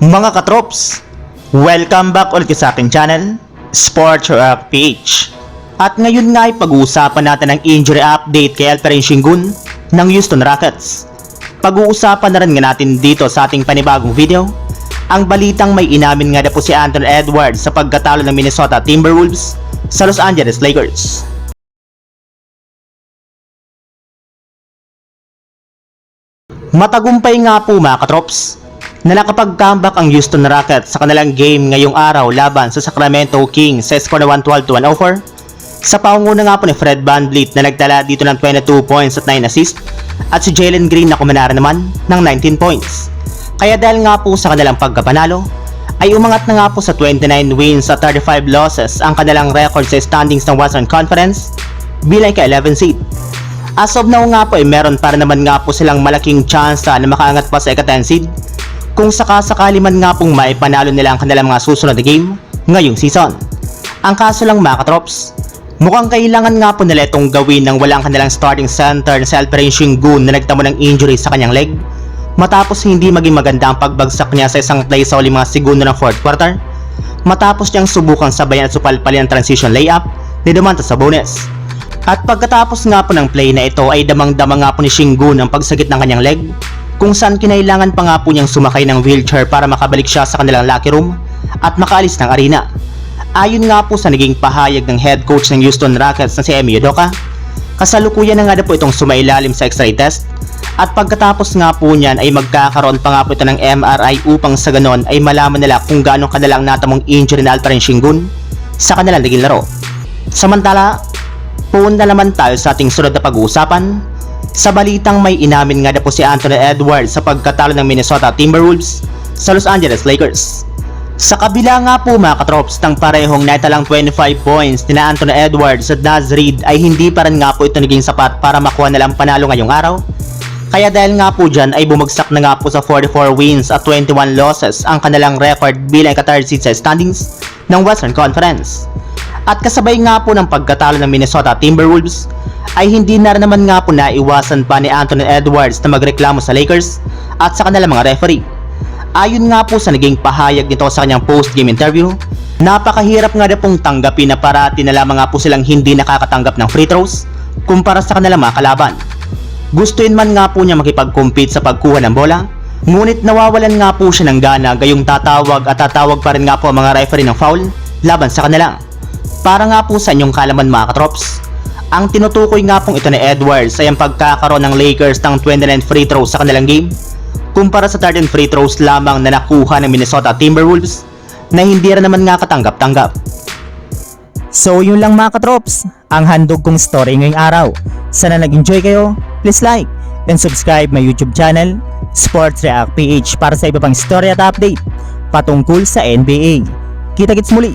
Mga katrops, welcome back ulit sa aking channel, Sports Rock PH. At ngayon nga ay pag-uusapan natin ang injury update kay Alperen Shingun ng Houston Rockets. Pag-uusapan na rin nga natin dito sa ating panibagong video, ang balitang may inamin nga na po si Anthony Edwards sa pagkatalo ng Minnesota Timberwolves sa Los Angeles Lakers. Matagumpay nga po mga katrops na nakapag-comeback ang Houston Rockets sa kanilang game ngayong araw laban sa Sacramento Kings sa score na 112 to 104 sa pangunguna nga po ni Fred VanVleet na nagtala dito ng 22 points at 9 assists at si Jalen Green na kumanara naman ng 19 points. Kaya dahil nga po sa kanilang pagkapanalo ay umangat na nga po sa 29 wins at 35 losses ang kanilang record sa standings ng Western Conference bilang ka-11 seed. As of now nga po ay meron para naman nga po silang malaking chance na makaangat pa sa ika-10 seed kung sakasakali man nga pong maipanalo nila ang kanilang mga susunod na game ngayong season. Ang kaso lang mga katrops, mukhang kailangan nga po nila itong gawin ng walang kanilang starting center na si Alperen Shingun na nagtamo ng injury sa kanyang leg matapos hindi maging maganda ang pagbagsak niya sa isang play sa uling mga segundo ng fourth quarter matapos niyang subukan sabayan at supalpalin ang transition layup ni Dumanta sa bonus. At pagkatapos nga po ng play na ito ay damang-dama nga po ni Shingun ang pagsagit ng kanyang leg kung saan kinailangan pa nga po niyang sumakay ng wheelchair para makabalik siya sa kanilang locker room at makaalis ng arena. Ayon nga po sa naging pahayag ng head coach ng Houston Rockets na si Emi Udoka, kasalukuyan na nga na po itong sumailalim sa x-ray test at pagkatapos nga po niyan ay magkakaroon pa nga po ito ng MRI upang sa ganon ay malaman nila kung gaano kanilang natamong injury na Alperen Shingun sa kanilang naging laro. Samantala, Punta naman tayo sa ating sunod na pag-uusapan. Sa balitang may inamin nga na po si Anthony Edwards sa pagkatalo ng Minnesota Timberwolves sa Los Angeles Lakers. Sa kabila nga po mga katrops ng parehong naitalang 25 points ni Anthony Edwards at Naz Reid ay hindi pa rin nga po ito naging sapat para makuha nilang panalo ngayong araw. Kaya dahil nga po dyan ay bumagsak na nga po sa 44 wins at 21 losses ang kanilang record bilang ka-third seed sa standings ng Western Conference. At kasabay nga po ng pagkatalo ng Minnesota Timberwolves ay hindi na naman nga po naiwasan pa ni Anthony Edwards na magreklamo sa Lakers at sa kanilang mga referee. Ayon nga po sa naging pahayag nito sa kanyang post-game interview, napakahirap nga na pong tanggapin na parati na lamang nga po silang hindi nakakatanggap ng free throws kumpara sa kanilang mga kalaban. Gustuin man nga po niya makipag-compete sa pagkuha ng bola, ngunit nawawalan nga po siya ng gana gayong tatawag at tatawag pa rin nga po ang mga referee ng foul laban sa kanila. Para nga po sa inyong kalaman mga katrops, ang tinutukoy nga pong ito ni Edwards ay ang pagkakaroon ng Lakers ng 29 free throws sa kanilang game kumpara sa 13 free throws lamang na nakuha ng Minnesota Timberwolves na hindi rin naman nga katanggap-tanggap. So yun lang mga katrops, ang handog kong story ngayong araw. Sana nag-enjoy kayo, please like and subscribe my YouTube channel, Sports React PH para sa iba pang story at update patungkol sa NBA. Kita-kits muli